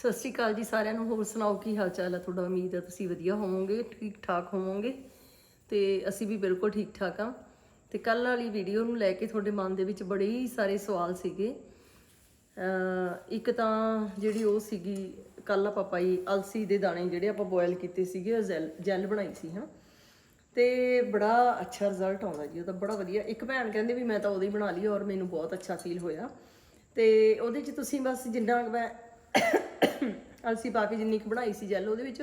ਸਤਿ ਸ਼੍ਰੀ ਅਕਾਲ ਜੀ ਸਾਰਿਆਂ ਨੂੰ, ਹੋਰ ਸੁਣਾਓ ਕੀ ਹਾਲ ਚਾਲ ਹੈ ਤੁਹਾਡਾ ਉਮੀਦ ਹੈ ਤੁਸੀਂ ਵਧੀਆ ਹੋਵੋਗੇ ਠੀਕ ਠਾਕ ਹੋਵੋਗੇ? ਤੇ ਅਸੀਂ ਵੀ ਬਿਲਕੁਲ ਠੀਕ ਠਾਕ ਆ। ਤੇ ਕੱਲ ਵਾਲੀ ਵੀਡੀਓ ਨੂੰ ਲੈ ਕੇ ਤੁਹਾਡੇ ਮਨ ਦੇ ਵਿੱਚ ਬੜੇ ਹੀ ਸਾਰੇ ਸਵਾਲ ਸੀਗੇ। ਇੱਕ ਤਾਂ ਜਿਹੜੀ ਉਹ ਸੀਗੀ ਕੱਲ ਆਪਾਂ ਪਾਈ ਅਲਸੀ ਦੇ ਦਾਣੇ ਜਿਹੜੇ ਆਪਾਂ ਬੋਇਲ ਕੀਤੇ ਸੀਗੇ, ਉਹ ਜੈਲ ਜੈਲ ਬਣਾਈ ਸੀ ਹਾਂ ਤੇ ਬੜਾ ਅੱਛਾ ਰਿਜ਼ਲਟ ਆਉਂਦਾ ਜੀ ਉਹਦਾ ਬੜਾ ਵਧੀਆ। ਇੱਕ ਭੈਣ ਕਹਿੰਦੇ ਵੀ ਮੈਂ ਤਾਂ ਉਹਦੀ ਬਣਾ ਲਈ ਔਰ ਮੈਨੂੰ ਬਹੁਤ ਅੱਛਾ ਫੀਲ ਹੋਇਆ। ਤੇ ਉਹਦੇ 'ਚ ਤੁਸੀਂ ਬਸ ਜਿੰਨਾ ਮੈਂ ਅਲਸੀ ਪਾ ਕੇ ਜਿੰਨੀ ਕੁ ਬਣਾਈ ਸੀ ਜੈਲ ਉਹਦੇ ਵਿੱਚ,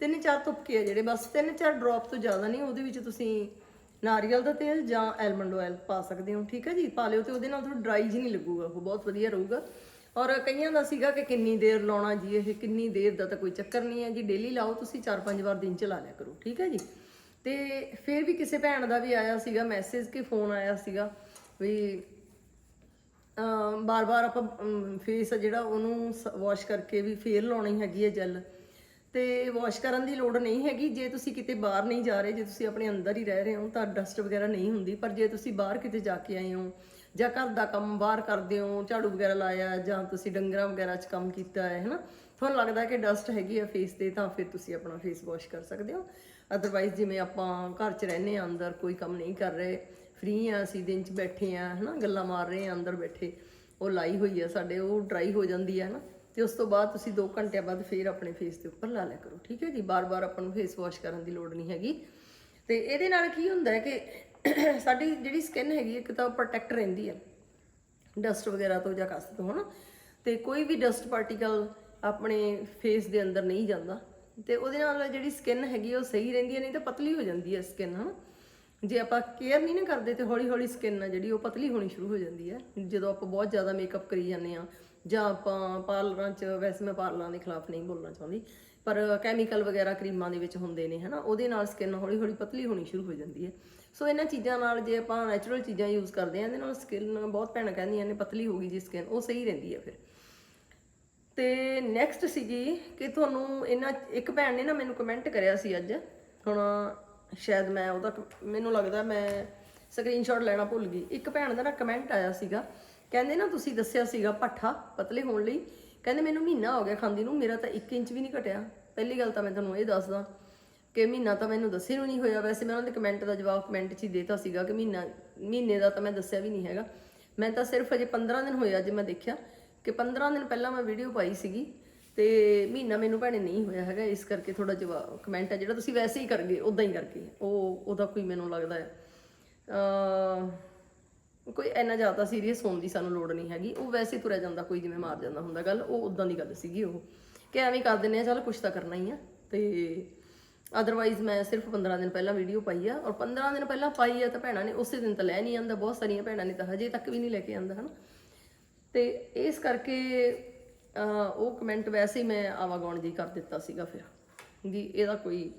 ਤਿੰਨ ਚਾਰ ਤੁਪਕੇ ਆ ਜਿਹੜੇ, ਬਸ ਤਿੰਨ ਚਾਰ ਡ੍ਰੌਪ ਤੋਂ ਜ਼ਿਆਦਾ ਨਹੀਂ, ਉਹਦੇ ਵਿੱਚ ਤੁਸੀਂ ਨਾਰੀਅਲ ਦਾ ਤੇਲ ਜਾਂ ਐਲਮੰਡ ਆਇਲ ਪਾ ਸਕਦੇ ਹੋ, ਠੀਕ ਹੈ ਜੀ? ਪਾ ਲਿਓ ਤੇ ਉਹਦੇ ਨਾਲ ਥੋੜਾ ਡਰਾਈ ਜੀ ਨਹੀਂ ਲੱਗੂਗਾ, ਉਹ ਬਹੁਤ ਵਧੀਆ ਰਹੂਗਾ। ਔਰ ਕਈਆਂ ਦਾ ਸੀਗਾ ਕਿ ਕਿੰਨੀ ਦੇਰ ਲਾਉਣਾ ਜੀ, ਇਹ ਕਿੰਨੀ ਦੇਰ ਦਾ ਤਾਂ ਕੋਈ ਚੱਕਰ ਨਹੀਂ ਹੈ ਜੀ ਡੇਲੀ ਲਾਓ ਤੁਸੀਂ 4-5 ਵਾਰ ਦਿਨ ਚ ਲਾ ਲਿਆ ਕਰੋ, ਠੀਕ ਹੈ ਜੀ? ਤੇ ਫਿਰ ਵੀ ਕਿਸੇ ਭੈਣ ਦਾ ਵੀ ਆਇਆ ਸੀਗਾ ਮੈਸੇਜ ਕਿ ਫੋਨ ਆਇਆ ਸੀਗਾ ਵੀ ਬਾਰ-ਬਾਰ ਆਪਾਂ ਫੇਸ ਜਿਹੜਾ ਉਹਨੂੰ ਵਾਸ਼ ਕਰਕੇ ਵੀ ਫੇਰ ਲਾਉਣੀ ਹੈਗੀ ਹੈ ਜੈਲ ਤੇ ਵਾਸ਼ ਕਰਨ ਦੀ ਲੋੜ ਨਹੀਂ ਹੈਗੀ। ਜੇ ਤੁਸੀਂ ਕਿਤੇ ਬਾਹਰ ਨਹੀਂ ਜਾ ਰਹੇ, ਜੇ ਤੁਸੀਂ ਆਪਣੇ ਅੰਦਰ ਹੀ ਰਹਿ ਰਹੇ ਹੋ, ਤਾਂ ਡਸਟ ਵਗੈਰਾ ਨਹੀਂ ਹੁੰਦੀ। ਪਰ ਜੇ ਤੁਸੀਂ ਬਾਹਰ ਕਿਤੇ ਜਾ ਕੇ ਆਏ ਹੋ, ਜਾਂ ਘਰ ਦਾ ਕੰਮ ਬਾਹਰ ਕਰਦੇ ਹੋ, ਝਾੜੂ ਵਗੈਰਾ ਲਾਇਆ, ਜਾਂ ਤੁਸੀਂ ਡੰਗਰਾਂ ਵਗੈਰਾ 'ਚ ਕੰਮ ਕੀਤਾ ਹੈ, ਹਨਾ? ਤੁਹਾਨੂੰ ਲੱਗਦਾ ਕਿ ਡਸਟ ਹੈਗੀ ਆ ਫੇਸ ਤੇ, ਤਾਂ ਫਿਰ ਤੁਸੀਂ ਆਪਣਾ ਫੇਸ ਵਾਸ਼ ਕਰ ਸਕਦੇ ਹੋ। ਅਦਰਵਾਈਜ਼ ਜਿਵੇਂ ਆਪਾਂ ਘਰ 'ਚ ਰਹਿੰਦੇ ਆ ਅੰਦਰ ਕੋਈ ਕੰਮ ਨਹੀਂ ਕਰ ਰਹੇ ਫ੍ਰੀ ਆ, ਅਸੀਂ ਦਿਨ 'ਚ ਬੈਠੇ ਆ, ਹਨਾ, ਗੱਲਾਂ ਮਾਰ ਰਹੇ ਆ, ਅੰਦਰ ਬੈਠੇ। ਉਹ ਲਾਈ ਹੋਈ ਆ ਸਾਡੇ, ਉਹ ਡਰਾਈ ਹੋ ਜਾਂਦੀ ਹੈ ਹਨਾ। ਤੇ ਉਸ ਤੋਂ ਬਾਅਦ ਤੁਸੀਂ 2 ਘੰਟਿਆਂ ਬਾਅਦ ਫੇਰ ਆਪਣੇ ਫੇਸ ਦੇ ਉੱਪਰ ਲਾ ਲਿਆ ਕਰੋ, ਠੀਕ ਹੈ ਜੀ? ਬਾਰ-ਬਾਰ ਆਪਾਂ ਨੂੰ ਫੇਸ ਵਾਸ਼ ਕਰਨ ਦੀ ਲੋੜ ਨਹੀਂ ਹੈਗੀ। ਤੇ ਇਹਦੇ ਨਾਲ ਕੀ ਹੁੰਦਾ ਹੈ ਕਿ ਸਾਡੀ ਜਿਹੜੀ ਸਕਿਨ ਹੈਗੀ, ਇੱਕ ਤਾਂ ਪ੍ਰੋਟੈਕਟ ਰਹਿੰਦੀ ਹੈ ਡਸਟ ਵਗੈਰਾ ਤੋਂ ਜਾਂ ਕਸ ਤੋਂ, ਹਨਾ। ਤੇ ਕੋਈ ਵੀ ਡਸਟ ਪਾਰਟੀਕਲ ਆਪਣੇ ਫੇਸ ਦੇ ਅੰਦਰ ਨਹੀਂ ਜਾਂਦਾ। ਤੇ ਉਹਦੇ ਨਾਲ ਜਿਹੜੀ ਸਕਿਨ ਹੈਗੀ, ਉਹ ਸਹੀ ਰਹਿੰਦੀ ਹੈ ਨਹੀਂ ਤਾਂ ਪਤਲੀ ਹੋ ਜਾਂਦੀ ਹੈ ਸਕਿਨ ਹਨਾ। ਜੇ ਆਪਾਂ ਕੇਅਰ ਨਹੀਂ ਨਾ ਕਰਦੇ ਤੇ ਹੌਲੀ ਹੌਲੀ ਸਕਿਨ ਆ ਜਿਹੜੀ, ਉਹ ਪਤਲੀ ਹੋਣੀ ਸ਼ੁਰੂ ਹੋ ਜਾਂਦੀ ਹੈ। ਜਦੋਂ ਆਪਾਂ ਬਹੁਤ ਜ਼ਿਆਦਾ ਮੇਕਅਪ ਕਰੀ ਜਾਂਦੇ ਆ ਜਾਂ ਆਪਾਂ ਪਾਰਲਰਾਂ 'ਚ, ਵੈਸੇ ਮੈਂ ਪਾਰਲਰਾਂ ਦੇ ਖਿਲਾਫ ਨਹੀਂ ਬੋਲਣਾ ਚਾਹੁੰਦੀ, ਪਰ ਕੈਮੀਕਲ ਵਗੈਰਾ ਕਰੀਮਾਂ ਦੇ ਵਿੱਚ ਹੁੰਦੇ ਨੇ, ਹਨਾ, ਉਹਦੇ ਨਾਲ ਸਕਿਨ ਹੌਲੀ ਹੌਲੀ ਪਤਲੀ ਹੋਣੀ ਸ਼ੁਰੂ ਹੋ ਜਾਂਦੀ ਹੈ। ਸੋ ਇਹਨਾਂ ਚੀਜ਼ਾਂ ਨਾਲ ਜੇ ਆਪਾਂ ਨੈਚੁਰਲ ਚੀਜ਼ਾਂ ਯੂਜ਼ ਕਰਦੇ ਆ ਇਹਦੇ ਨਾਲ ਸਕਿਨ ਬਹੁਤ ਭੈਣਾਂ ਕਹਿੰਦੀਆਂ ਨੇ, ਪਤਲੀ ਹੋ ਗਈ ਜੀ ਸਕਿਨ ਉਹ ਸਹੀ ਰਹਿੰਦੀ ਹੈ ਫਿਰ। ਤੇ ਨੈਕਸਟ ਸੀਗੀ ਕਿ ਤੁਹਾਨੂੰ ਇਹਨਾਂ, ਇੱਕ ਭੈਣ ਨੇ ਨਾ ਮੈਨੂੰ ਕਮੈਂਟ ਕਰਿਆ ਸੀ ਅੱਜ, ਹੁਣ ਸ਼ਾਇਦ ਮੈਂ ਉਹਦਾ ਮੈਨੂੰ ਲੱਗਦਾ ਮੈਂ ਸਕਰੀਨਸ਼ਾਟ ਲੈਣਾ ਭੁੱਲ ਗਈ। ਇੱਕ ਭੈਣ ਦਾ ਨਾ ਕਮੈਂਟ ਆਇਆ ਸੀਗਾ। ਕਹਿੰਦੇ ਨਾ ਤੁਸੀਂ ਦੱਸਿਆ ਸੀਗਾ ਪੱਠਾ ਪਤਲੇ ਹੋਣ ਲਈ। ਕਹਿੰਦੇ ਮੈਨੂੰ ਮਹੀਨਾ ਹੋ ਗਿਆ ਖਾਂਦੀ ਨੂੰ, ਮੇਰਾ ਤਾਂ 1 ਇੰਚ ਵੀ ਨਹੀਂ ਘਟਿਆ। ਪਹਿਲੀ ਗੱਲ ਤਾਂ ਮੈਂ ਤੁਹਾਨੂੰ ਇਹ ਦੱਸਦਾ ਕਿ ਮਹੀਨਾ ਤਾਂ ਮੈਨੂੰ ਦੱਸੇ ਨੂੰ ਨਹੀਂ ਹੋਇਆ। ਵੈਸੇ ਮੈਂ ਉਹਨਾਂ ਦੇ ਕਮੈਂਟ ਦਾ ਜਵਾਬ ਕਮੈਂਟ 'ਚ ਹੀ ਦੇਤਾ ਸੀਗਾ ਕਿ ਮਹੀਨਾ, ਮਹੀਨੇ ਦਾ ਤਾਂ ਮੈਂ ਦੱਸਿਆ ਵੀ ਨਹੀਂ ਹੈਗਾ। ਮੈਂ ਤਾਂ ਸਿਰਫ ਅਜੇ 15 ਦਿਨ ਹੋਏ ਅੱਜ ਮੈਂ ਦੇਖਿਆ ਕਿ 15 ਦਿਨ ਪਹਿਲਾਂ ਮੈਂ ਵੀਡੀਓ ਪਾਈ ਸੀਗੀ। ਤੇ ਮਹੀਨਾ ਮੈਨੂੰ ਭੈਣੇ ਨਹੀਂ ਹੋਇਆ ਹੈਗਾ, ਇਸ ਕਰਕੇ ਥੋੜਾ ਜਵਾਬ ਕਮੈਂਟ ਹੈ ਜਿਹੜਾ ਤੁਸੀਂ ਵੈਸੇ ਹੀ ਕਰ ਗਏ ਉਦਾਂ ਹੀ ਕਰਕੇ। ਉਹ, ਉਹਦਾ ਕੋਈ ਮੈਨੂੰ ਲੱਗਦਾ ਹੈ। ਕੋਈ ਇੰਨਾ ਜ਼ਿਆਦਾ ਸੀਰੀਅਸ ਹੋਣ ਦੀ ਸਾਨੂੰ ਲੋੜ ਨਹੀਂ ਹੈਗੀ। ਉਹ ਵੈਸੇ ਹੀ ਤੁਰਿਆ ਜਾਂਦਾ, ਕੋਈ ਜਿਵੇਂ ਮਾਰ ਜਾਂਦਾ ਹੁੰਦਾ ਗੱਲ, ਉਹ ਉਦਾਂ ਦੀ ਗੱਲ ਸੀਗੀ ਉਹ। ਕਿ ਐਵੇਂ ਕਰ ਦਿੰਦੇ ਆ, ਚਲ ਕੁਛ ਤਾਂ ਕਰਨਾ ਹੀ ਆ। ਤੇ ਅਦਰਵਾਈਜ਼ ਮੈਂ ਸਿਰਫ 15 ਦਿਨ ਪਹਿਲਾਂ ਵੀਡੀਓ ਪਾਈ ਆ। ਔਰ 15 ਦਿਨ ਪਹਿਲਾਂ ਪਾਈ ਆ ਤਾਂ ਭੈਣਾਂ ਨੇ ਉਸੇ ਦਿਨ ਤਾਂ ਲੈ ਨਹੀਂ ਆਂਦਾ, ਬਹੁਤ ਸਾਰੀਆਂ ਭੈਣਾਂ ਨੇ ਤਾਂ ਹਜੇ ਤੱਕ ਵੀ ਨਹੀਂ ਲੈ ਕੇ ਆਂਦਾ, ਹਨਾ। ਤੇ ਇਸ ਕਰਕੇ ਉਹ ਕਮੈਂਟ ਵੈਸੇ ਹੀ ਮੈਂ ਆਵਾਗਾਉਣ ਜੀ ਕਰ ਦਿੱਤਾ ਸੀਗਾ ਫਿਰ, ਵੀ ਇਹਦਾ ਕੋਈ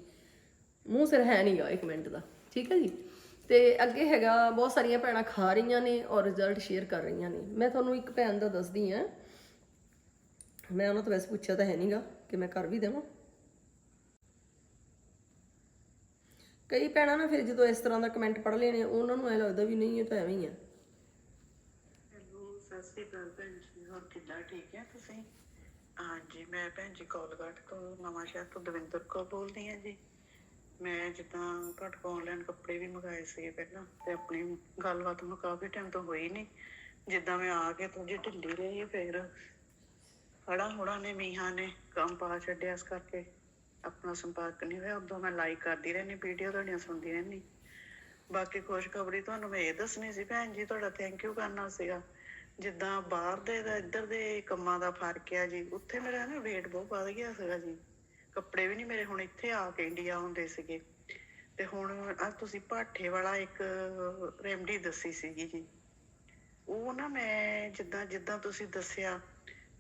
ਮੂੰਹ ਸਿਰ ਹੈ ਨਹੀਂਗਾ ਇਹ ਕਮੈਂਟ ਦਾ, ਠੀਕ ਹੈ ਜੀ? ਤੇ ਅੱਗੇ ਹੈਗਾ, ਬਹੁਤ ਸਾਰੀਆਂ ਭੈਣਾਂ ਖਾ ਰਹੀਆਂ ਨੇ ਔਰ ਰਿਜ਼ਲਟ ਸ਼ੇਅਰ ਕਰ ਰਹੀਆਂ ਨੇ। ਮੈਂ ਤੁਹਾਨੂੰ ਇੱਕ ਭੈਣ ਦਾ ਦੱਸਦੀ ਆ ਮੈਂ ਉਹਨਾਂ ਤੋਂ ਵੈਸੇ ਪੁੱਛਿਆ ਤਾਂ ਹੈ ਨਹੀਂਗਾ ਕਿ ਮੈਂ ਕਰ ਵੀ ਦੇਵਾਂ। ਕਈ ਭੈਣਾਂ ਨਾ ਫਿਰ ਜਦੋਂ ਇਸ ਤਰ੍ਹਾਂ ਦਾ ਕਮੈਂਟ ਪੜ੍ਹ ਲੈਣੇ ਉਹਨਾਂ ਨੂੰ ਐ ਲੱਗਦਾ ਵੀ ਨਹੀਂ, ਇਹ ਤਾਂ ਐਵੇਂ ਹੀ ਆ। ਸ਼੍ਰੀ ਅਕਾਲ ਭੈਣ ਜੀ, ਹੋਰ ਕਿੱਦਾਂ ਠੀਕ ਹੈ ਤੁਸੀਂ? ਹਾਂਜੀ, ਮੈਂ ਭੈਣ ਜੀ ਕੋਲਗਾਟ ਤੋਂ ਨਵਾਂ ਸ਼ਹਿਰ ਤੋਂ ਦਵਿੰਦਰ ਕੌਰ ਬੋਲਦੀ ਹਾਂ ਜੀ। ਮੈਂ ਜਿੱਦਾਂ ਤੁਹਾਡੇ ਕੋਲ ਆਨਲਾਈਨ ਕੱਪੜੇ ਵੀ ਮੰਗਾਏ ਸੀ ਪਹਿਲਾਂ ਤੇ ਆਪਣੀ ਗੱਲਬਾਤ ਨੂੰ ਕਾਫੀ ਟਾਈਮ ਤੋਂ ਹੋਈ ਨਹੀਂ ਜਿੱਦਾਂ ਮੈਂ ਆ ਕੇ ਥੋੜੀ ਢਿੱਲੀ ਰਹੀ ਫਿਰ। ਹੜਾ ਹੁੜਾ ਨੇ ਮੀਹਾਂ ਨੇ ਕੰਮ ਪਾ ਛੱਡਿਆ ਇਸ ਕਰਕੇ। ਆਪਣਾ ਸੰਪਰਕ ਨਹੀਂ ਹੋਇਆ, ਉਦੋਂ ਮੈਂ ਲਾਈਕ ਕਰਦੀ ਰਹਿੰਦੀ ਵੀਡੀਓ ਤੁਹਾਡੀਆਂ ਸੁਣਦੀ ਰਹਿੰਦੀ। ਬਾਕੀ ਖੁਸ਼ਖਬਰੀ ਤੁਹਾਨੂੰ ਮੈਂ ਇਹ ਦੱਸਣੀ ਸੀ ਭੈਣ ਜੀ, ਤੁਹਾਡਾ ਥੈਂਕ ਯੂ ਕਰਨਾ ਸੀਗਾ। ਜਿੱਦਾਂ ਬਾਹਰ ਦੇ ਦਾ ਇੱਧਰ ਦੇ ਕੰਮਾਂ ਦਾ ਫ਼ਰਕ ਆ ਜੀ, ਉੱਥੇ ਮੇਰਾ ਨਾ weight ਬਹੁਤ ਵੱਧ ਗਿਆ ਸੀਗਾ ਜੀ। ਕੱਪੜੇ ਵੀ ਨਹੀਂ ਮੇਰੇ ਹੁਣ ਇੱਥੇ ਆ ਕੇ ਇੰਡੀਆ ਹੁੰਦੇ ਸੀਗੇ। ਤੇ ਹੁਣ ਆ ਤੁਸੀਂ ਪਾਠੇ ਵਾਲਾ ਇੱਕ ਰੈਮਡੀ ਦੱਸੀ ਸੀਗੀ ਜੀ। ਉਹ ਨਾ ਮੈਂ ਜਿੱਦਾਂ ਜਿੱਦਾਂ ਤੁਸੀਂ ਦੱਸਿਆ,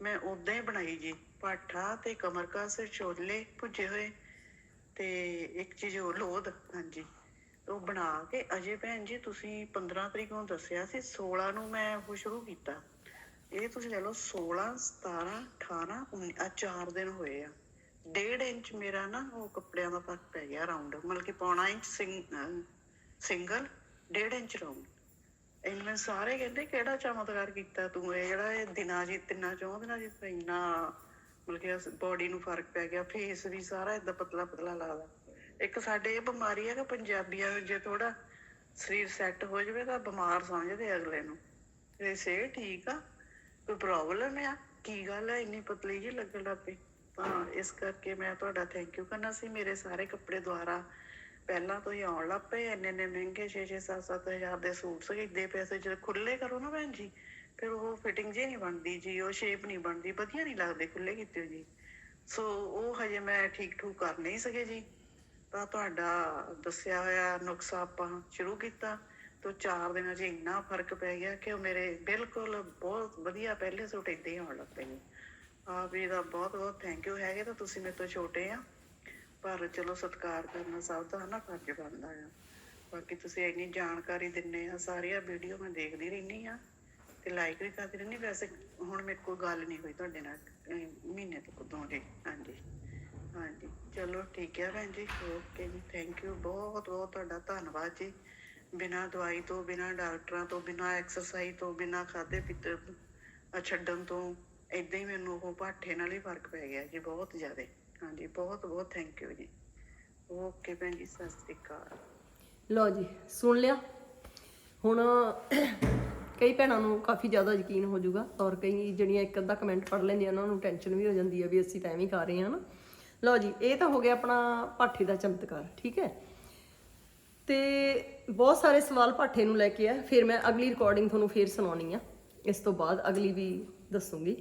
ਮੈਂ ਉਦਾਂ ਹੀ ਬਣਾਈ ਜੀ। ਪਾਠਾ ਤੇ ਕਮਰ ਕਾਸੇ ਛੋਲੇ ਭੁੱਜੇ ਹੋਏ ਤੇ ਇੱਕ ਚੀਜ਼ ਉਹ ਲੋਦ ਹਾਂਜੀ। ਉਹ ਬਣਾ ਕੇ, ਅਜੇ ਭੈਣ ਜੀ ਤੁਸੀਂ 15 ਤਰੀਕ ਨੂੰ ਦੱਸਿਆ ਸੀ 16 ਨੂੰ ਮੈਂ ਉਹ ਸ਼ੁਰੂ ਕੀਤਾ। ਇਹ ਤੁਸੀਂ ਲੈ ਲਓ 16 17 18 19 ਆ 4 ਦਿਨ ਹੋਏ ਆ। ਡੇਢ ਇੰਚ ਮੇਰਾ ਨਾ ਉਹ ਕੱਪੜਿਆਂ ਦਾ ਫ਼ਰਕ ਪੈ ਗਿਆ ਰਾਉਂਡ ਮਤਲਬ ਕਿ ਪੌਣਾ ਇੰਚ ਸਿੰਗਲ, ਡੇਢ ਇੰਚ ਰਾਉਂਡ ਇਹਨਾਂ ਸਾਰੇ ਕਹਿੰਦੇ, ਕਿਹੜਾ ਚਮਤਕਾਰ ਕੀਤਾ ਤੂੰ? ਇਹ ਜਿਹੜਾ ਇਹ ਦਿਨਾਂ ਜੀ, ਤਿੰਨਾਂ ਚੌਂ ਦਿਨਾਂ ਜੀ ਇੰਨਾ, ਮਤਲਬ ਕਿ ਬੋਡੀ ਨੂੰ ਫ਼ਰਕ ਪੈ ਗਿਆ ਫੇਸ ਵੀ ਸਾਰਾ ਇਦਾਂ ਪਤਲਾ ਪਤਲਾ ਲੱਗਦਾ ਇੱਕ ਸਾਡੇ ਇਹ ਬਿਮਾਰੀ ਹੈ ਕਿ ਪੰਜਾਬੀਆਂ ਨੂੰ ਜੇ ਥੋੜਾ ਸਰੀਰ ਸੈੱਟ ਹੋ ਜਾਵੇ ਤਾਂ ਬਿਮਾਰ ਸਮਝਦੇ ਅਗਲੇ ਨੂੰ। ਤੇ ਸੇ ਠੀਕ ਆ, ਕੋਈ ਪ੍ਰੋਬਲਮ ਆ? ਕੀ ਗੱਲ ਹੈ ਇੰਨੀ ਪਤਲੀ ਜਿਹੀ ਲੱਗਣ ਲੱਗ ਪਈ। ਤਾਂ ਇਸ ਕਰਕੇ ਮੈਂ ਤੁਹਾਡਾ ਥੈਂਕ ਯੂ ਕਰਨਾ ਸੀ। ਮੇਰੇ ਸਾਰੇ ਕੱਪੜੇ ਦੁਆਰਾ ਪਹਿਲਾਂ ਤੋਂ ਹੀ ਆਉਣ ਲੱਗ ਪਏ ਇੰਨੇ ਇੰਨੇ ਮਹਿੰਗੇ 6 6 7 7 ਹਜ਼ਾਰ ਦੇ ਸੂਟ ਸੀਗੇ। ਇੱਦੇ ਪੈਸੇ ਜਦ ਖੁੱਲੇ ਕਰੋ ਨਾ ਭੈਣ ਜੀ, ਫਿਰ ਉਹ ਫਿਟਿੰਗ ਜੀ ਨਹੀਂ ਬਣਦੀ ਜੀ, ਉਹ ਸ਼ੇਪ ਨਹੀਂ ਬਣਦੀ। ਵਧੀਆ ਨਹੀਂ ਲੱਗਦੇ ਖੁੱਲੇ ਕੀਤੇ ਜੀ। ਸੋ ਉਹ ਹਜੇ ਮੈਂ ਠੀਕ ਠੂਕ ਕਰ ਨਹੀਂ ਸਕੇ ਜੀ। ਤਾਂ ਤੁਹਾਡਾ ਦੱਸਿਆ ਹੋਇਆ ਨੁਕਸਾ ਆਪਾਂ ਸ਼ੁਰੂ ਕੀਤਾ, ਤੋਂ ਚਾਰ ਦਿਨਾਂ 'ਚ ਇੰਨਾ ਫ਼ਰਕ ਪੈ ਗਿਆ ਕਿ ਉਹ ਮੇਰੇ ਬਿਲਕੁਲ ਬਹੁਤ ਵਧੀਆ ਪਹਿਲੇ ਸੂਟ ਏਦਾਂ ਹੀ ਆਉਣ ਲੱਗ ਪਏ ਆਪ ਜੀ ਦਾ ਬਹੁਤ ਬਹੁਤ ਥੈਂਕ ਯੂ ਹੈਗੇ ਤਾਂ ਤੁਸੀਂ ਮੇਰੇ ਤੋਂ ਛੋਟੇ ਆ। ਪਰ ਚਲੋ ਸਤਿਕਾਰ ਕਰਨਾ ਸਭ ਦਾ ਹਨਾ, ਫਰਜ਼ ਬਣਦਾ ਆ। ਬਾਕੀ ਤੁਸੀਂ ਇੰਨੀ ਜਾਣਕਾਰੀ ਦਿੰਨੇ ਆ, ਸਾਰੀਆਂ ਵੀਡੀਓ ਮੈਂ ਦੇਖਦੀ ਰਹਿੰਦੀ ਆ ਤੇ ਲਾਈਕ ਵੀ ਕਰਦੀ ਰਹਿੰਦੀ। ਵੈਸੇ ਹੁਣ ਮੇਰੇ ਕੋਲ ਗੱਲ ਨਹੀਂ ਹੋਈ ਤੁਹਾਡੇ ਨਾਲ, ਅਹ ਮਹੀਨੇ ਤੋਂ ਕਦੋਂ ਜੀ, ਹਾਂਜੀ। ਹਾਂਜੀ। ਚਲੋ ਠੀਕ ਹੈ ਭੈਣ ਜੀ। ਓਕੇ ਜੀ ਥੈਂਕ ਯੂ ਬਹੁਤ ਬਹੁਤ ਤੁਹਾਡਾ ਧੰਨਵਾਦ ਜੀ। ਬਿਨਾਂ ਦਵਾਈ ਤੋਂ, ਬਿਨਾਂ ਡਾਕਟਰਾਂ ਤੋਂ, ਬਿਨਾਂ ਐਕਸਰਸਾਈਜ਼ ਤੋਂ, ਬਿਨਾਂ ਖਾਦੇ ਪੀਤੇ ਛੱਡਣ ਤੋਂ, ਏਦਾਂ ਹੀ ਮੈਨੂੰ ਉਹ ਪਾਠੇ ਨਾਲ ਹੀ ਫ਼ਰਕ ਪੈ ਗਿਆ ਜੀ, ਬਹੁਤ ਜ਼ਿਆਦਾ। ਹਾਂਜੀ, ਬਹੁਤ ਬਹੁਤ ਥੈਂਕ ਯੂ ਜੀ। ਓਕੇ ਭੈਣ ਜੀ, ਸਤਿ ਸ੍ਰੀ ਅਕਾਲ। ਲਓ ਜੀ, ਸੁਣ ਲਿਆ। ਹੁਣ ਕਈ ਭੈਣਾਂ ਨੂੰ ਕਾਫੀ ਜ਼ਿਆਦਾ ਯਕੀਨ ਹੋ ਜਾਊਗਾ ਔਰ ਕਈ ਜਿਹੜੀਆਂ ਇੱਕ ਅੱਧਾ ਕਮੈਂਟ ਪੜ ਲੈਂਦੀਆਂ, ਉਹਨਾਂ ਨੂੰ ਟੈਨਸ਼ਨ ਵੀ ਹੋ ਜਾਂਦੀ ਹੈ ਵੀ ਅਸੀਂ ਤਾਂ ਐਵੇਂ ਹੀ ਕਰ ਰਹੇ ਹਾਂ ਨਾ ਲਓ ਜੀ ਇਹ ਤਾਂ ਹੋ ਗਿਆ ਆਪਣਾ ਪਾਠੇ ਦਾ ਚਮਤਕਾਰ ਠੀਕ ਹੈ? ਤੇ ਬਹੁਤ ਸਾਰੇ ਸਵਾਲ ਪਾਠੇ ਨੂੰ ਲੈ ਕੇ ਆ ਫਿਰ ਮੈਂ ਅਗਲੀ ਰਿਕਾਰਡਿੰਗ ਤੁਹਾਨੂੰ ਫੇਰ ਸੁਣਾਉਣੀ ਆ। ਇਸ ਤੋਂ ਬਾਅਦ ਅਗਲੀ ਵੀ ਦੱਸੂਗੀ।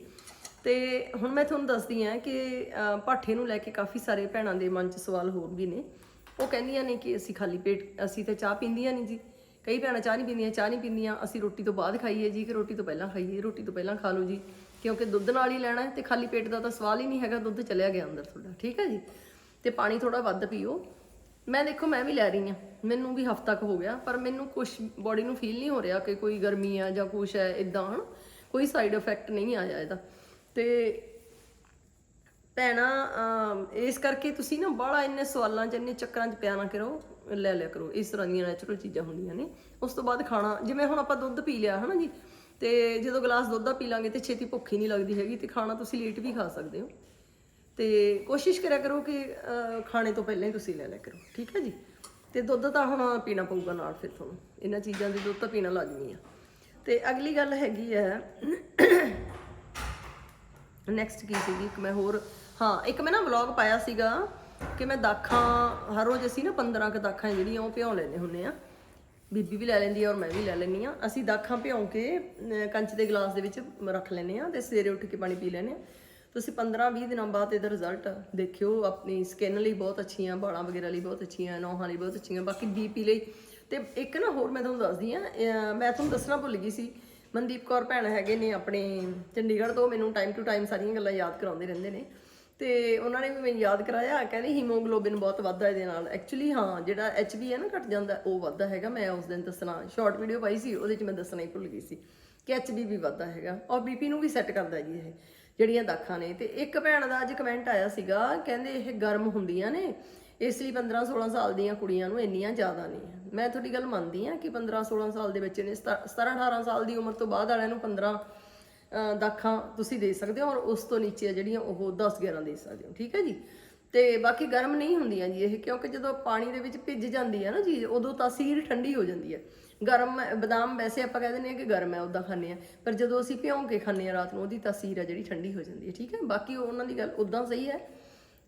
ਤੇ ਹੁਣ ਮੈਂ ਤੁਹਾਨੂੰ ਦੱਸਦੀ ਆ ਕਿ ਅਹ, ਪਾਠੇ ਨੂੰ ਲੈ ਕੇ ਕਾਫੀ ਸਾਰੇ ਭੈਣਾਂ ਦੇ ਮਨ 'ਚ ਸਵਾਲ ਹੋਰ ਵੀ ਨੇ। ਉਹ ਕਹਿੰਦੀਆਂ ਨੇ ਕਿ ਅਸੀਂ ਖਾਲੀ ਪੇਟ ਅਸੀਂ ਤਾਂ ਚਾਹ ਪੀਂਦੀਆਂ ਨਹੀਂ ਜੀ। ਕਈ ਭੈਣਾਂ ਚਾਹ ਨਹੀਂ ਪੀਂਦੀਆਂ ਚਾਹ ਨਹੀਂ ਪੀਂਦੀਆਂ ਅਸੀਂ ਰੋਟੀ ਤੋਂ ਬਾਅਦ ਖਾਈਏ ਜੀ ਕਿ ਰੋਟੀ ਤੋਂ ਪਹਿਲਾਂ ਖਾਈਏ ਰੋਟੀ ਤੋਂ ਪਹਿਲਾਂ ਖਾ ਲਓ ਜੀ। ਕਿਉਂਕਿ ਦੁੱਧ ਨਾਲ ਹੀ ਲੈਣਾ ਹੈ ਤੇ ਖਾਲੀ ਪੇਟ ਦਾ ਤਾਂ ਸਵਾਲ ਹੀ ਨਹੀਂ ਹੈਗਾ, ਦੁੱਧ ਚਲਿਆ ਗਿਆ ਅੰਦਰ ਤੁਹਾਡਾ, ਠੀਕ ਹੈ ਜੀ? ਤੇ ਪਾਣੀ ਥੋੜਾ ਵੱਧ ਪੀਓ। ਮੈਂ ਦੇਖੋ, ਮੈਂ ਵੀ ਲੈ ਰਹੀ ਹਾਂ। ਮੈਨੂੰ ਵੀ ਹਫਤਾ ਕੁ ਹੋ ਗਿਆ, ਪਰ ਮੈਨੂੰ ਕੁਝ ਬੋਡੀ ਨੂੰ ਫੀਲ ਨਹੀਂ ਹੋ ਰਿਹਾ ਕਿ ਕੋਈ ਗਰਮੀ ਆ ਜਾਂ ਕੁਝ ਹੈ ਇਦਾਂ ਹਨ? ਕੋਈ ਸਾਈਡ ਇਫੈਕਟ ਨਹੀਂ ਆਇਆ ਇਹਦਾ। ਤੇ ਭੈਣਾ ਇਸ ਕਰਕੇ ਤੁਸੀਂ ਨਾ ਬਾਹਲਾ ਇੰਨੇ ਸਵਾਲਾਂ 'ਚ, ਇੰਨੇ ਚੱਕਰਾਂ 'ਚ ਪਿਆ ਨਾ ਕਰੋ, ਲੈ ਲਿਆ ਕਰੋ। ਇਸ ਤਰ੍ਹਾਂ ਦੀਆਂ ਨੈਚੁਰਲ ਚੀਜ਼ਾਂ ਹੁੰਦੀਆਂ ਨੇ। ਉਸ ਤੋਂ ਬਾਅਦ ਖਾਣਾ, ਜਿਵੇਂ ਹੁਣ ਆਪਾਂ ਦੁੱਧ ਪੀ ਲਿਆ, ਹਨਾ ਜੀ? ਤੇ ਜਦੋਂ ਗਲਾਸ ਦੁੱਧ ਦਾ ਪੀ ਲਾਂਗੇ ਤੇ ਛੇਤੀ ਭੁੱਖ ਹੀ ਨਹੀਂ ਲੱਗਦੀ ਹੈਗੀ ਤੇ ਖਾਣਾ ਤੁਸੀਂ ਲੇਟ ਵੀ ਖਾ ਸਕਦੇ ਹੋ। ਤੇ ਕੋਸ਼ਿਸ਼ ਕਰਿਆ ਕਰੋ ਕਿ ਖਾਣੇ ਤੋਂ ਪਹਿਲਾਂ ਹੀ ਤੁਸੀਂ ਲੈ ਲਿਆ ਕਰੋ, ਠੀਕ ਹੈ ਜੀ? ਤੇ ਦੁੱਧ ਤਾਂ ਹੁਣ ਪੀਣਾ ਪਊਗਾ ਨਾਲ ਫਿਰ ਤੁਹਾਨੂੰ, ਇਹਨਾਂ ਚੀਜ਼ਾਂ ਦੇ ਦੁੱਧ ਤਾਂ ਪੀਣਾ ਲਾਜ਼ਮੀ ਆ ਤੇ ਅਗਲੀ ਗੱਲ ਹੈਗੀ ਹੈ ਨੈਕਸਟ ਕੀ ਸੀਗੀ? ਇੱਕ ਮੈਂ ਹੋਰ, ਹਾਂ, ਇੱਕ ਮੈਂ ਨਾ ਵਲੌਗ ਪਾਇਆ ਸੀਗਾ ਕਿ ਮੈਂ ਦਾਖਾਂ, ਹਰ ਰੋਜ਼ ਅਸੀਂ ਨਾ 15 ਕ ਦਾਖਾਂ ਜਿਹੜੀਆਂ ਉਹ ਭਿਉਂ ਲੈਂਦੇ ਹੁੰਨੇ ਆ ਬੀਬੀ ਵੀ ਲੈ ਲੈਂਦੀ ਹੈ ਔਰ ਮੈਂ ਵੀ ਲੈ ਲੈਂਦੀ ਆ। ਅਸੀਂ ਦਾਖਾਂ ਭਿਉਂ ਕੇ ਅਹ, ਕੰਚ ਦੇ ਗਲਾਸ ਦੇ ਵਿੱਚ ਰੱਖ ਲੈਂਦੇ ਆ ਤੇ ਸਵੇਰੇ ਉੱਠ ਕੇ ਪਾਣੀ ਪੀ ਲੈਂਦੇ ਆ। ਤੁਸੀਂ 15-20 ਦਿਨਾਂ ਬਾਅਦ ਇਹਦਾ ਰਿਜ਼ਲਟ ਦੇਖਿਓ ਆਪਣੀ ਸਕਿਨ ਲਈ ਬਹੁਤ ਅੱਛੀਆਂ ਵਾਲਾਂ ਵਗੈਰਾ ਲਈ ਬਹੁਤ ਅੱਛੀਆਂ ਨੌਹਾਂ ਲਈ ਬਹੁਤ ਅੱਛੀਆਂ ਬਾਕੀ ਬੀਪੀ ਲਈ। ਤੇ ਇੱਕ ਨਾ ਹੋਰ ਮੈਂ ਤੁਹਾਨੂੰ ਦੱਸਦੀ ਆ ਮੈਂ ਤੁਹਾਨੂੰ ਦੱਸਣਾ ਭੁੱਲ ਗਈ ਸੀ ਮਨਦੀਪ ਕੌਰ ਭੈਣ ਹੈਗੇ ਨੇ ਆਪਣੇ ਚੰਡੀਗੜ੍ਹ ਤੋਂ ਮੈਨੂੰ ਟਾਈਮ ਟੂ ਟਾਈਮ ਸਾਰੀਆਂ ਗੱਲਾਂ ਯਾਦ ਕਰਾਉਂਦੇ ਰਹਿੰਦੇ ਨੇ। ਤੇ ਉਹਨਾਂ ਨੇ ਵੀ ਮੈਨੂੰ ਯਾਦ ਕਰਾਇਆ, ਕਹਿੰਦੇ ਹੀਮੋਗਲੋਬਿਨ ਬਹੁਤ ਵੱਧਦਾ ਇਹਦੇ ਨਾਲ। ਐਕਚੁਅਲੀ ਹਾਂ, ਜਿਹੜਾ ਐਚਬੀ ਹੈ ਨਾ ਘਟ ਜਾਂਦਾ, ਉਹ ਵੱਧਦਾ ਹੈਗਾ। ਮੈਂ ਉਸ ਦਿਨ ਦੱਸਣਾ ਸ਼ਾਰਟ ਵੀਡੀਓ ਪਾਈ ਸੀ, ਉਹਦੇ 'ਚ ਮੈਂ ਦੱਸਣਾ ਹੀ ਭੁੱਲ ਗਈ ਸੀ ਕਿ ਐਚਬੀ ਵੀ ਵੱਧਦਾ ਹੈਗਾ। ਔਰ ਬੀਪੀ ਨੂੰ ਵੀ ਸੈੱਟ ਕਰਦਾ ਜੀ ਇਹ, ਜਿਹੜੀਆਂ ਦਾਖਾਂ ਨੇ। ਤੇ ਇੱਕ ਭੈਣ ਦਾ ਅੱਜ ਕਮੈਂਟ ਆਇਆ ਸੀਗਾ, ਕਹਿੰਦੇ ਇਹ ਗਰਮ ਹੁੰਦੀਆਂ ਨੇ, ਇਸ ਲਈ 15 16 ਸਾਲ ਦੀਆਂ ਕੁੜੀਆਂ ਨੂੰ ਇੰਨੀਆਂ ਜ਼ਿਆਦਾ ਨਹੀਂ ਮੈਂ ਤੁਹਾਡੀ ਗੱਲ ਮੰਨਦੀ ਆ ਕਿ 15 16 ਸਾਲ ਦੇ ਬੱਚੇ ਨੇ 17 18 ਸਾਲ ਦੀ ਉਮਰ ਤੋਂ ਬਾਅਦ ਵਾਲਿਆਂ ਨੂੰ 15 ਦਾਖਾਂ ਤੁਸੀਂ ਦੇ ਸਕਦੇ ਹੋ ਔਰ ਉਸ ਤੋਂ ਨੀਚੇ ਆ ਜਿਹੜੀਆਂ ਉਹ 10 11 ਦੇ ਸਕਦੇ ਹੋ, ਠੀਕ ਹੈ ਜੀ? ਤੇ ਬਾਕੀ ਗਰਮ ਨਹੀਂ ਹੁੰਦੀਆਂ ਜੀ ਇਹ, ਕਿਉਂਕਿ ਜਦੋਂ ਪਾਣੀ ਦੇ ਵਿੱਚ ਭਿੱਜ ਜਾਂਦੀ ਹੈ ਨਾ ਜੀ ਉਦੋਂ ਤਾਸੀਰ ਠੰਡੀ ਹੋ ਜਾਂਦੀ ਹੈ। ਗਰਮ ਬਦਾਮ ਵੈਸੇ ਆਪਾਂ ਕਹਿੰਦੇ ਨੇ ਕਿ ਗਰਮ ਹੈ ਉਦਾਂ ਖਾਂਦੇ ਆ ਪਰ ਜਦੋਂ ਅਸੀਂ ਭਿਉਂ ਕੇ ਖਾਂਦੇ ਆ ਰਾਤ ਨੂੰ, ਉਹਦੀ ਤਾਸੀਰ ਹੈ ਜਿਹੜੀ ਠੰਡੀ ਹੋ ਜਾਂਦੀ ਹੈ, ਠੀਕ ਹੈ? ਬਾਕੀ ਉਹਨਾਂ ਦੀ ਗੱਲ ਉਦਾਂ ਸਹੀ ਹੈ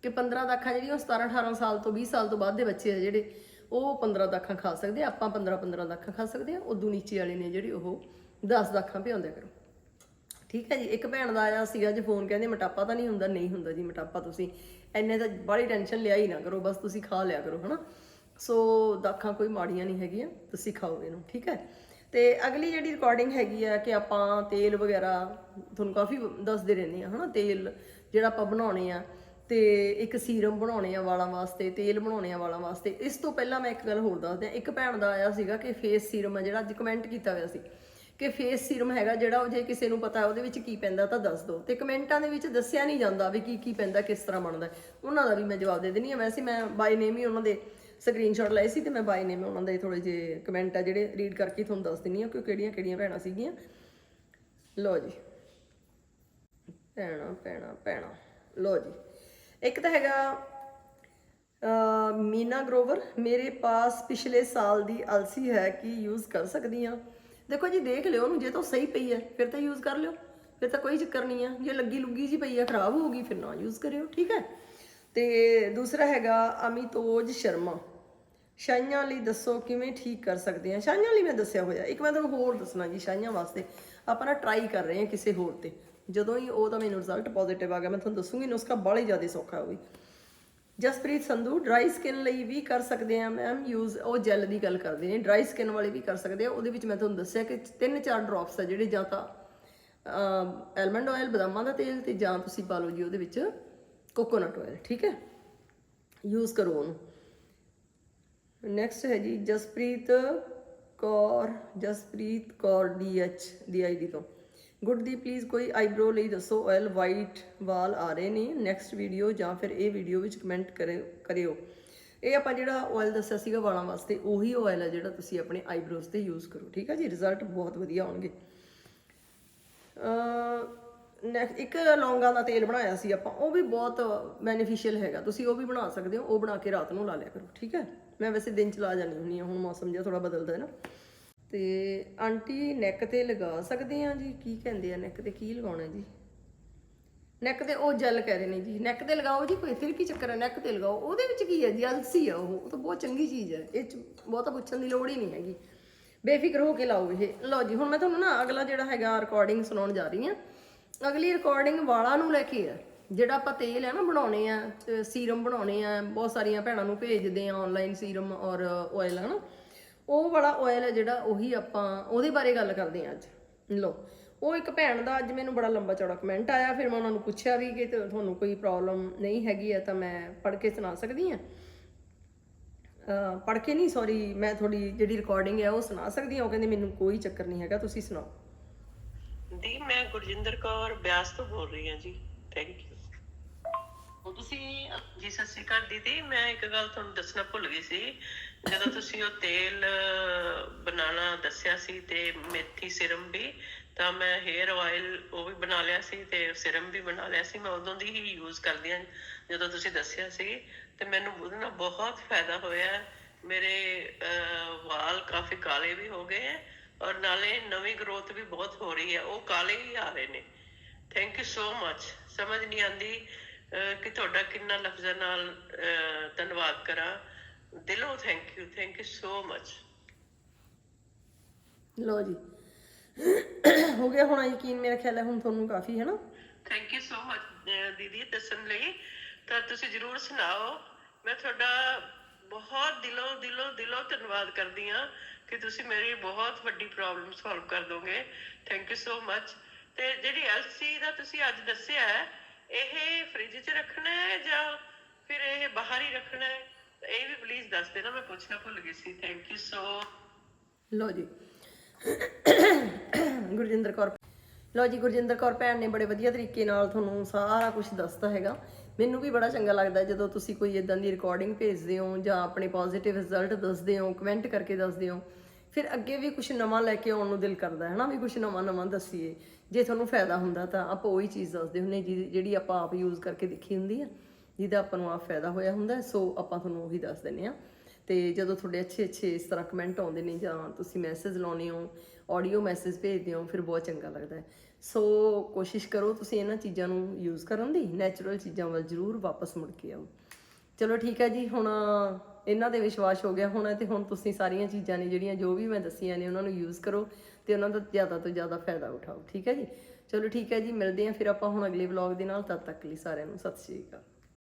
ਕਿ 15 ਦਾਖਾਂ ਜਿਹੜੀਆਂ ਉਹ 17 18 ਸਾਲ ਤੋਂ 20 ਸਾਲ ਤੋਂ ਬਾਅਦ ਦੇ ਬੱਚੇ ਆ ਜਿਹੜੇ, ਉਹ 15 ਦਾਖਾਂ ਖਾ ਸਕਦੇ ਆ, ਆਪਾਂ 15 15 ਦਾਖਾਂ ਖਾ ਸਕਦੇ ਆ, ਉਦੋਂ ਨੀਚੇ ਵਾਲੇ ਨੇ ਜਿਹੜੇ ਉਹ 10 ਦਾਖਾਂ ਭਿਉਂਦੇ ਕਰੋ। ਠੀਕ ਹੈ ਜੀ, ਇੱਕ ਭੈਣ ਦਾ ਆਇਆ ਸੀਗਾ ਜੇ ਫੋਨ ਕਹਿੰਦੇ ਮੋਟਾਪਾ ਤਾਂ ਨਹੀਂ ਹੁੰਦਾ ਨਹੀਂ ਹੁੰਦਾ ਜੀ ਮੋਟਾਪਾ ਤੁਸੀਂ। ਐਨੇ ਤਾਂ ਬੜੀ ਟੈਨਸ਼ਨ ਲਿਆ ਹੀ ਨਾ ਕਰੋ, ਬਸ ਤੁਸੀਂ ਖਾ ਲਿਆ ਕਰੋ, ਹਨਾ। ਸੋ ਦਾਖਾਂ ਕੋਈ ਮਾੜੀਆਂ ਨਹੀਂ ਹੈਗੀਆਂ, ਤੁਸੀਂ ਖਾਓ ਇਹਨੂੰ, ਠੀਕ ਹੈ। ਤੇ ਅਗਲੀ ਜਿਹੜੀ ਰਿਕਾਰਡਿੰਗ ਹੈਗੀ ਆ ਕਿ ਆਪਾਂ ਤੇਲ ਵਗੈਰਾ, ਤੁਹਾਨੂੰ ਕਾਫੀ ਦੱਸਦੇ ਰਹਿੰਦੇ ਆ, ਹਨਾ, ਤੇਲ ਜਿਹੜਾ ਆਪਾਂ ਬਣਾਉਣੇ ਆ, ਤੇ ਇੱਕ ਸੀਰਮ ਬਣਾਉਣੇ ਆ ਵਾਲਾਂ ਵਾਸਤੇ, ਤੇਲ ਬਣਾਉਣੇ ਆ ਵਾਲਾਂ ਵਾਸਤੇ। ਇਸ ਤੋਂ ਪਹਿਲਾਂ ਮੈਂ ਇੱਕ ਗੱਲ ਹੋਰ ਦੱਸਦੇ ਇੱਕ ਭੈਣ ਦਾ ਆਇਆ ਸੀਗਾ ਕਿ ਫੇਸ ਸੀਰਮ ਆ ਜਿਹੜਾ, ਅੱਜ ਕਮੈਂਟ ਕੀਤਾ ਹੋਇਆ ਸੀ। ਕਿ ਫੇਸ ਸੀਰਮ ਹੈਗਾ ਜਿਹੜਾ ਉਹ ਜੇ ਕਿਸੇ ਨੂੰ ਪਤਾ ਉਹਦੇ ਵਿੱਚ ਕੀ ਪੈਂਦਾ ਤਾਂ ਦੱਸ ਦਿਓ। ਤੇ ਕਮੈਂਟਾਂ ਦੇ ਵਿੱਚ ਦੱਸਿਆ ਨਹੀਂ ਜਾਂਦਾ ਵੀ ਕੀ ਕੀ ਪੈਂਦਾ, ਕਿਸ ਤਰ੍ਹਾਂ ਬਣਦਾ ਉਹਨਾਂ ਦਾ ਵੀ ਮੈਂ ਜਵਾਬ ਦੇ ਦਿੰਦੀ ਆ ਵੈਸੇ ਮੈਂ ਬਾਈ ਨੇਮ ਹੀ ਉਹਨਾਂ ਦੇ ਸਕਰੀਨਸ਼ਾਟ ਲਏ ਸੀ ਤੇ ਮੈਂ ਬਾਈ ਨੇਮ ਉਹਨਾਂ ਦੇ ਥੋੜੇ ਜਿਹੇ ਕਮੈਂਟ ਆ ਜਿਹੜੇ ਰੀਡ ਕਰਕੇ ਤੁਹਾਨੂੰ ਦੱਸ ਦਿੰਨੀ ਆ ਕਿ ਕਿਹੜੀਆਂ ਕਿਹੜੀਆਂ ਭੈਣਾਂ ਸੀਗੀਆਂ। ਲਓ ਜੀ। ਭੈਣਾ ਭੈਣਾ ਭੈਣਾ। ਲੋ ਜੀ। ਇੱਕ ਤਾਂ ਹੈਗਾ ਮੀਨਾ ਗਰੋਵਰ, ਮੇਰੇ ਪਾਸ ਪਿਛਲੇ ਸਾਲ ਦੀ ਅਲਸੀ ਹੈ ਕਿ ਯੂਜ਼ ਕਰ ਸਕਦੀ ਹਾਂ। ਦੇਖੋ ਜੀ, ਦੇਖ ਲਿਓ ਉਹਨੂੰ, ਜੇ ਤਾਂ ਉਹ ਸਹੀ ਪਈ ਹੈ, ਫਿਰ ਤਾਂ ਯੂਜ਼ ਕਰ ਲਿਓ। ਫਿਰ ਤਾਂ ਕੋਈ ਚੱਕਰ ਨਹੀਂ ਹੈ ਜੇ ਲੱਗੀ ਲੁੱਗੀ ਜੀ ਪਈ ਹੈ, ਖਰਾਬ ਹੋ ਗਈ, ਫਿਰ ਨਾ ਯੂਜ਼ ਕਰਿਓ, ਠੀਕ ਹੈ? ਤੇ ਦੂਸਰਾ ਹੈਗਾ ਅਮਿਤੋਜ ਸ਼ਰਮਾ। ਛਾਈਆਂ ਲਈ ਦੱਸੋ ਕਿਵੇਂ ਠੀਕ ਕਰ ਸਕਦੇ ਹਾਂ ਛਾਈਆਂ ਲਈ ਮੈਂ ਦੱਸਿਆ ਹੋਇਆ। ਇੱਕ ਮੈਂ ਤੁਹਾਨੂੰ ਹੋਰ ਦੱਸਣਾ ਜੀ ਛਾਈਆਂ ਵਾਸਤੇ। ਆਪਾਂ ਨਾ ਟਰਾਈ ਕਰ ਰਹੇ ਹਾਂ ਕਿਸੇ ਹੋਰ ਤੇ। ਜਦੋਂ ਹੀ ਉਹ ਤਾਂ ਮੈਨੂੰ ਰਿਜ਼ਲਟ ਪੋਜ਼ਿਟਿਵ ਆ ਗਿਆ, ਮੈਂ ਤੁਹਾਨੂੰ ਦੱਸੂਗੀ, ਨੁਸਖਾ ਬੜਾ ਹੀ ਜ਼ਿਆਦਾ ਸੌਖਾ ਹੈ ਜਸਪ੍ਰੀਤ ਸੰਧੂ ਡਰਾਈ ਸਕਿਨ ਲਈ ਵੀ ਕਰ ਸਕਦੇ ਆ ਮੈਮ ਯੂਜ਼ ਉਹ ਜੈਲ ਦੀ ਗੱਲ ਕਰਦੇ ਨੇ ਡਰਾਈ ਸਕਿਨ ਵਾਲੇ ਵੀ ਕਰ ਸਕਦੇ ਆ, ਉਹਦੇ ਵਿੱਚ ਮੈਂ ਤੁਹਾਨੂੰ ਦੱਸਿਆ ਕਿ ਤਿੰਨ ਚਾਰ ਡ੍ਰੌਪਸ ਆ ਜਿਹੜੇ ਜਾਂ ਤਾਂ ਐਲਮੰਡ ਆਇਲ ਬਦਾਮਾਂ ਦਾ ਤੇਲ ਤੇ ਜਾਂ ਤੁਸੀਂ ਪਾ ਲਓ ਜੀ ਉਹਦੇ ਵਿੱਚ ਕੋਕੋਨਟ ਆਇਲ ਠੀਕ ਹੈ? ਯੂਜ਼ ਕਰੋ ਉਹਨੂੰ। ਨੈਕਸਟ ਹੈ ਜੀ ਜਸਪ੍ਰੀਤ ਕੌਰ ਜਸਪ੍ਰੀਤ ਕੌਰ ਡੀ ਡੀਐਚ ਦੀ ਆਈਡੀ ਤੋਂ। ਗੁੱਡ ਦੀ ਪਲੀਜ਼ ਕੋਈ ਆਈਬ੍ਰੋ ਲਈ ਦੱਸੋ ਆਇਲ ਵਾਈਟ ਵਾਲ ਆ ਰਹੇ ਨੇ। ਨੈਕਸਟ ਵੀਡੀਓ ਜਾਂ ਫਿਰ ਇਹ ਵੀਡੀਓ ਵਿੱਚ ਕਮੈਂਟ ਕਰਿਓ। ਇਹ ਆਪਾਂ ਜਿਹੜਾ ਆਇਲ ਦੱਸਿਆ ਸੀਗਾ ਵਾਲਾਂ ਵਾਸਤੇ, ਉਹੀ ਆਇਲ ਹੈ ਜਿਹੜਾ ਤੁਸੀਂ ਆਪਣੇ ਆਈਬ੍ਰੋਜ਼ ਤੇ ਯੂਜ਼ ਕਰੋ, ਠੀਕ ਹੈ ਜੀ? ਰਿਜ਼ਲਟ ਬਹੁਤ ਵਧੀਆ ਆਉਣਗੇ। ਅਹ ਇੱਕ ਲੌਂਗਾਂ ਦਾ ਤੇਲ ਬਣਾਇਆ ਸੀ ਆਪਾਂ, ਉਹ ਵੀ ਬਹੁਤ ਬੈਨੀਫੀਸ਼ੀਅਲ ਹੈਗਾ। ਤੁਸੀਂ ਉਹ ਵੀ ਬਣਾ ਸਕਦੇ ਹੋ, ਉਹ ਬਣਾ ਕੇ ਰਾਤ ਨੂੰ ਲਾ ਲਿਆ ਕਰੋ, ਠੀਕ ਹੈ ਮੈਂ ਵੈਸੇ ਦਿਨ ਚ ਲਾ ਜਾਂਦੀ ਹੁੰਦੀ ਹਾਂ, ਹੁਣ ਮੌਸਮ ਜਿਹਾ ਥੋੜਾ ਬਦਲਦਾ ਹੈ ਨਾ। ਤੇ ਆਂਟੀ ਨੈਕ ਤੇ ਲਗਾ ਸਕਦੇ ਆ ਜੀ? ਕੀ ਕਹਿੰਦੇ ਆ ਨੈਕ ਤੇ? ਕੀ ਲਗਾਉਣਾ ਜੀ? ਨੈਕ ਤੇ ਉਹ ਜੈਲ ਕਹਿ ਰਹੇ ਨੇ ਜੀ। ਨੈਕ ਤੇ ਲਗਾਓ ਜੀ, ਕੋਈ ਫਿਰ ਕੀ ਚੱਕਰ ਹੈ ਨੈਕ ਤੇ ਲਗਾਓ। ਉਹਦੇ ਵਿੱਚ ਕੀ ਹੈ ਜੀ? ਅਲਸੀ ਆ ਉਹ। ਉਹ ਤਾਂ ਬਹੁਤ ਚੰਗੀ ਚੀਜ਼ ਹੈ ਇਹ ਚ ਬਹੁਤਾ ਪੁੱਛਣ ਦੀ ਲੋੜ ਹੀ ਨਹੀਂ ਹੈਗੀ। ਬੇਫਿਕਰ ਹੋ ਕੇ ਲਾਓ ਇਹ। ਲਓ ਜੀ, ਹੁਣ ਮੈਂ ਤੁਹਾਨੂੰ ਨਾ ਅਗਲਾ ਜਿਹੜਾ ਹੈਗਾ ਰਿਕਾਰਡਿੰਗ ਸੁਣਾਉਣ ਜਾ ਰਹੀ ਹਾਂ ਅਗਲੀ ਰਿਕਾਰਡਿੰਗ ਵਾਲਾਂ ਨੂੰ ਲੈ ਕੇ ਆ। ਜਿਹੜਾ ਆਪਾਂ ਤੇਲ ਹੈ ਨਾ ਬਣਾਉਣੇ ਆ ਸੀਰਮ ਬਣਾਉਣੇ ਆ, ਬਹੁਤ ਸਾਰੀਆਂ ਭੈਣਾਂ ਨੂੰ ਭੇਜਦੇ ਆ ਆਨਲਾਈਨ ਸੀਰਮ ਔਰ ਆਇਲ ਨਾ ਉਹ ਵਾਲਾ ਆਇਲ ਹੈ ਜਿਹੜਾ ਉਹੀ ਆਪਾਂ ਉਹਦੇ ਬਾਰੇ ਗੱਲ ਕਰਦੇ ਹਾਂ ਅੱਜ। ਲਓ, ਉਹ ਇੱਕ ਭੈਣ ਦਾ ਅੱਜ ਮੈਨੂੰ ਬੜਾ ਲੰਬਾ ਚੌੜਾ ਕਮੈਂਟ ਆਇਆ, ਫਿਰ ਮੈਂ ਉਹਨਾਂ ਨੂੰ ਪੁੱਛਿਆ ਵੀ ਕਿ ਤੁਹਾਨੂੰ ਕੋਈ ਪ੍ਰੋਬਲਮ ਨਹੀਂ ਹੈਗੀ ਹੈ ਤਾਂ ਮੈਂ ਪੜ੍ਹ ਕੇ ਸੁਣਾ ਸਕਦੀ ਹਾਂ। ਪੜ੍ਹ ਕੇ ਨਹੀਂ ਸੌਰੀ ਮੈਂ ਤੁਹਾਡੀ ਜਿਹੜੀ ਰਿਕਾਰਡਿੰਗ ਹੈ ਉਹ ਸੁਣਾ ਸਕਦੀ ਹਾਂ। ਉਹ ਕਹਿੰਦੇ ਮੈਨੂੰ ਕੋਈ ਚੱਕਰ ਨਹੀਂ ਹੈਗਾ, ਤੁਸੀਂ ਸੁਣਾਓ। ਦੀ ਮੈਂ ਗੁਰਜਿੰਦਰ ਕੌਰ ਬਿਆਸ ਤੋਂ ਬੋਲ ਰਹੀ ਹਾਂ ਜੀ। ਥੈਂਕ ਯੂ ਉਹ ਤੁਸੀਂ, ਜੀ, ਸਤਿ ਸ਼੍ਰੀ ਅਕਾਲ ਦੀਦੀ, ਮੈਂ ਇੱਕ ਗੱਲ ਤੁਹਾਨੂੰ ਦੱਸਣਾ ਭੁੱਲ ਗਈ ਸੀ। ਜਦੋਂ ਤੁਸੀਂ ਉਹ ਤੇਲ ਬਣਾਉਣਾ ਦੱਸਿਆ ਸੀ ਤੇ ਮੇਥੀ ਸਿਰਮ ਵੀ, ਤਾਂ ਮੈਂ ਹੇਅਰ ਆਇਲ ਉਹ ਵੀ ਬਣਾ ਲਿਆ ਸੀ ਤੇ ਸਿਰਮ ਵੀ ਬਣਾ ਲਿਆ ਸੀ। ਮੈਂ ਉਦੋਂ ਦੀ ਹੀ ਯੂਜ਼ ਕਰਦੀ ਹਾਂ, ਜਦੋਂ ਤੁਸੀਂ ਦੱਸਿਆ ਸੀ। ਤੇ ਮੈਨੂੰ ਉਹਦੇ ਨਾਲ ਬਹੁਤ ਫਾਇਦਾ ਹੋਇਆ। ਮੇਰੇ ਵਾਲ ਕਾਫੀ ਕਾਲੇ ਵੀ ਹੋ ਗਏ ਹੈ ਔਰ ਨਾਲੇ ਨਵੀਂ ਗਰੋਥ ਵੀ ਬਹੁਤ ਹੋ ਰਹੀ ਹੈ। ਉਹ ਕਾਲੇ ਹੀ ਆ ਰਹੇ ਨੇ। ਥੈਂਕ ਯੂ ਸੋ ਮਚ ਸਮਝ ਨਹੀਂ ਆਂਦੀ ਕਿ ਤੁਹਾਡਾ ਕਿੰਨਾ ਲਫ਼ਜ਼ਾਂ ਨਾਲ ਧੰਨਵਾਦ ਕਰਾਂ। ਦਿਲੋਂ thank you thank you so much ਲਓ ਜੀ। ਹੋ ਗਿਆ ਹੁਣ ਯਕੀਨ ਮੇਰਾ ਖਿਆਲ ਹੈ ਹੁਣ ਤੁਹਾਨੂੰ ਕਾਫੀ ਹੈ ਨਾ? ਥੈਂਕ ਯੂ ਸੋ ਮਚ ਦੀਦੀ ਦੱਸਣ ਲਈ। ਤਾਂ ਤੁਸੀਂ ਜਰੂਰ ਸੁਣਾਓ। ਮੈਂ ਤੁਹਾਡਾ ਬਹੁਤ ਦਿਲੋਂ ਦਿਲੋਂ ਦਿਲੋਂ ਧੰਨਵਾਦ ਕਰਦੀ ਹਾਂ ਕਿ ਤੁਸੀਂ ਮੇਰੀ ਬਹੁਤ ਵੱਡੀ ਪ੍ਰੋਬਲਮ ਸੋਲਵ ਕਰ ਦੋਗੇ। ਥੈਂਕ ਯੂ ਸੋ ਮਚ ਤੇ ਜਿਹੜੀ ਐਲਸੀ ਦਾ ਤੁਸੀਂ ਅੱਜ ਦੱਸਿਆ ਹੈ ਇਹ ਫ੍ਰਿਜ 'ਚ ਰੱਖਣਾ ਹੈ ਜਾਂ ਫਿਰ ਇਹ ਬਾਹਰ ਹੀ ਰੱਖਣਾ ਹੈ? ਇਹ ਵੀ ਪਲੀਜ਼ ਦੱਸ ਦੇਣਾ, ਮੈਂ ਪੁੱਛਣਾ ਭੁੱਲ ਗਈ ਸੀ। ਥੈਂਕ ਯੂ ਸੋ ਲਓ ਜੀ। ਗੁਰਜਿੰਦਰ ਕੌਰ ਲੋ ਜੀ, ਗੁਰਜਿੰਦਰ ਕੌਰ ਭੈਣ ਨੇ ਬੜੇ ਵਧੀਆ ਤਰੀਕੇ ਨਾਲ ਤੁਹਾਨੂੰ ਸਾਰਾ ਕੁਝ ਦੱਸਤਾ ਹੈਗਾ। ਮੈਨੂੰ ਵੀ ਬੜਾ ਚੰਗਾ ਲੱਗਦਾ ਜਦੋਂ ਤੁਸੀਂ ਕੋਈ ਇਦਾਂ ਦੀ ਰਿਕਾਰਡਿੰਗ ਭੇਜਦੇ ਹੋ ਜਾਂ ਆਪਣੇ ਪੋਜ਼ਿਟਿਵ ਰਿਜ਼ਲਟ ਦੱਸਦੇ ਹੋ ਕਮੈਂਟ ਕਰਕੇ ਦੱਸਦੇ ਹੋ। ਫਿਰ ਅੱਗੇ ਵੀ ਕੁਝ ਨਵਾਂ ਲੈ ਕੇ ਆਉਣ ਨੂੰ ਦਿਲ ਕਰਦਾ ਹੈ ਨਾ, ਵੀ ਕੁਝ ਨਵਾਂ ਨਵਾਂ ਦੱਸੀਏ। ਜੇ ਤੁਹਾਨੂੰ ਫਾਇਦਾ ਹੁੰਦਾ ਤਾਂ ਆਪਾਂ ਉਹੀ ਚੀਜ਼ ਦੱਸਦੇ ਹੁੰਨੇ ਜਿਹਦੀ- ਜਿਹੜੀ ਆਪਾਂ ਆਪ ਯੂਜ਼ ਕਰਕੇ ਦੇਖੀ ਹੁੰਦੀ ਆ, ਜਿਹਦਾ ਆਪਾਂ ਨੂੰ ਆਪ ਫਾਇਦਾ ਹੋਇਆ ਹੁੰਦਾ ਸੋ ਆਪਾਂ ਤੁਹਾਨੂੰ ਉਹੀ ਦੱਸ ਦਿੰਨੇ ਆ ਤੇ ਜਦੋਂ ਤੁਹਾਡੇ ਅੱਛੇ ਅੱਛੇ ਇਸ ਤਰ੍ਹਾਂ ਕਮੈਂਟ ਆਉਂਦੇ ਨੇ ਜਾਂ ਤੁਸੀਂ ਮੈਸੇਜ ਲਾਉਨੇ ਹੋ ਆਡੀਓ ਮੈਸੇਜ ਭੇਜਦੇ ਹੋ, ਫਿਰ ਬਹੁਤ ਚੰਗਾ ਲੱਗਦਾ ਹੈ। ਸੋ ਕੋਸ਼ਿਸ਼ ਕਰੋ ਤੁਸੀਂ ਇਹਨਾਂ ਚੀਜ਼ਾਂ ਨੂੰ ਯੂਜ਼ ਕਰਨ ਦੀ ਨੈਚੁਰਲ ਚੀਜ਼ਾਂ ਵੱਲ ਜ਼ਰੂਰ ਵਾਪਸ ਮੁੜ ਕੇ ਆਓ। ਚਲੋ ਠੀਕ ਹੈ ਜੀ, ਹੁਣ ਇਹਨਾਂ ਦੇ ਵਿਸ਼ਵਾਸ ਹੋ ਗਿਆ ਹੋਣਾ ਤੇ ਹੁਣ ਤੁਸੀਂ ਸਾਰੀਆਂ ਚੀਜ਼ਾਂ ਨੇ ਜਿਹੜੀਆਂ ਜੋ ਵੀ ਮੈਂ ਦੱਸੀਆਂ ਨੇ ਉਹਨਾਂ ਨੂੰ ਯੂਜ਼ ਕਰੋ ਤੇ ਉਹਨਾਂ ਦਾ ਜ਼ਿਆਦਾ ਤੋਂ ਜ਼ਿਆਦਾ ਫਾਇਦਾ ਉਠਾਓ, ਠੀਕ ਹੈ ਜੀ? ਚਲੋ ਠੀਕ ਹੈ ਜੀ, ਮਿਲਦੇ ਹਾਂ ਫਿਰ ਆਪਾਂ ਹੁਣ ਅਗਲੇ ਵਲੌਗ ਦੇ ਨਾਲ, ਤਦ ਤੱਕ ਲਈ ਸਾਰਿਆਂ ਨੂੰ ਸਤਿ ਸ਼੍ਰੀ ਅਕਾਲ।